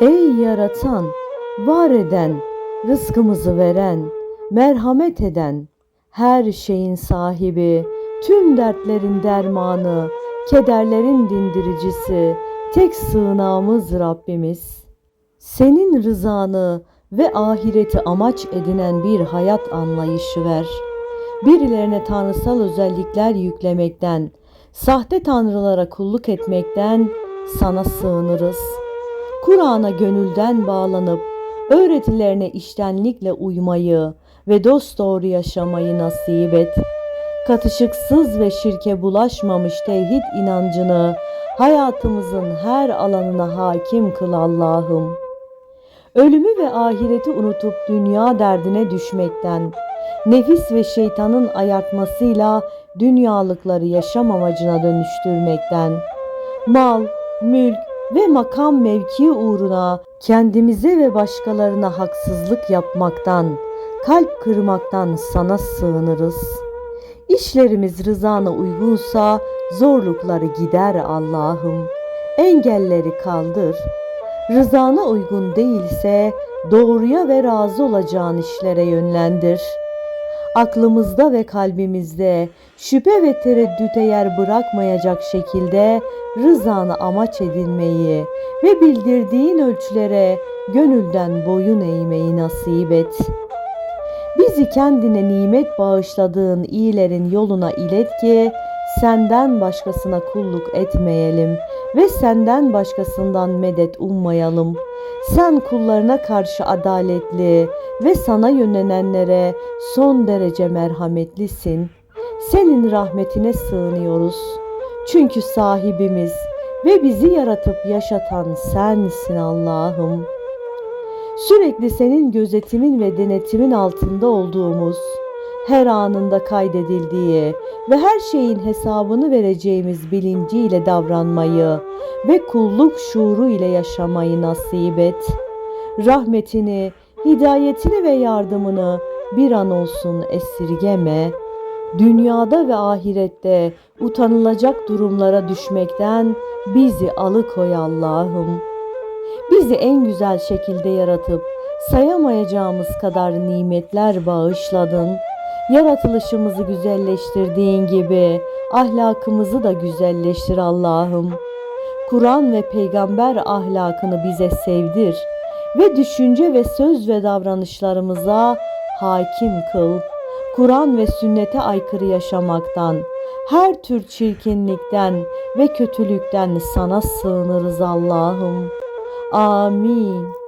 Ey yaratan, var eden, rızkımızı veren, merhamet eden, her şeyin sahibi, tüm dertlerin dermanı, kederlerin dindiricisi, tek sığınağımız Rabbimiz. Senin rızanı ve ahireti amaç edinen bir hayat anlayışı ver. Birilerine tanrısal özellikler yüklemekten, sahte tanrılara kulluk etmekten sana sığınırız. Kur'an'a gönülden bağlanıp öğretilerine iştenlikle uymayı ve dosdoğru yaşamayı nasip et. Katışıksız ve şirke bulaşmamış tevhid inancını hayatımızın her alanına hakim kıl Allah'ım. Ölümü ve ahireti unutup dünya derdine düşmekten, nefis ve şeytanın ayartmasıyla dünyalıkları yaşam amacına dönüştürmekten, mal, mülk ve makam mevki uğruna kendimize ve başkalarına haksızlık yapmaktan, kalp kırmaktan sana sığınırız. İşlerimiz rızana uygunsa zorlukları gider Allah'ım. Engelleri kaldır. Rızana uygun değilse doğruya ve razı olacağın işlere yönlendir. Aklımızda ve kalbimizde şüphe ve tereddüte yer bırakmayacak şekilde rızanı amaç edinmeyi ve bildirdiğin ölçülere gönülden boyun eğmeyi nasip et. Bizi kendine nimet bağışladığın iyilerin yoluna ilet ki senden başkasına kulluk etmeyelim ve senden başkasından medet ummayalım. Sen kullarına karşı adaletli ve sana yönelenlere son derece merhametlisin. Senin rahmetine sığınıyoruz. Çünkü sahibimiz ve bizi yaratıp yaşatan sensin Allah'ım. Sürekli senin gözetimin ve denetimin altında olduğumuz, her anında kaydedildiği ve her şeyin hesabını vereceğimiz bilinciyle davranmayı ve kulluk şuuru ile yaşamayı nasip et. Rahmetini, hidayetini ve yardımını bir an olsun esirgeme. Dünyada ve ahirette utanılacak durumlara düşmekten bizi alıkoy Allah'ım. Bizi en güzel şekilde yaratıp sayamayacağımız kadar nimetler bağışladın. Yaratılışımızı güzelleştirdiğin gibi ahlakımızı da güzelleştir Allah'ım. Kur'an ve peygamber ahlakını bize sevdir ve düşünce ve söz ve davranışlarımıza hakim kıl. Kur'an ve sünnete aykırı yaşamaktan, her tür çirkinlikten ve kötülükten sana sığınırız Allah'ım. Amin.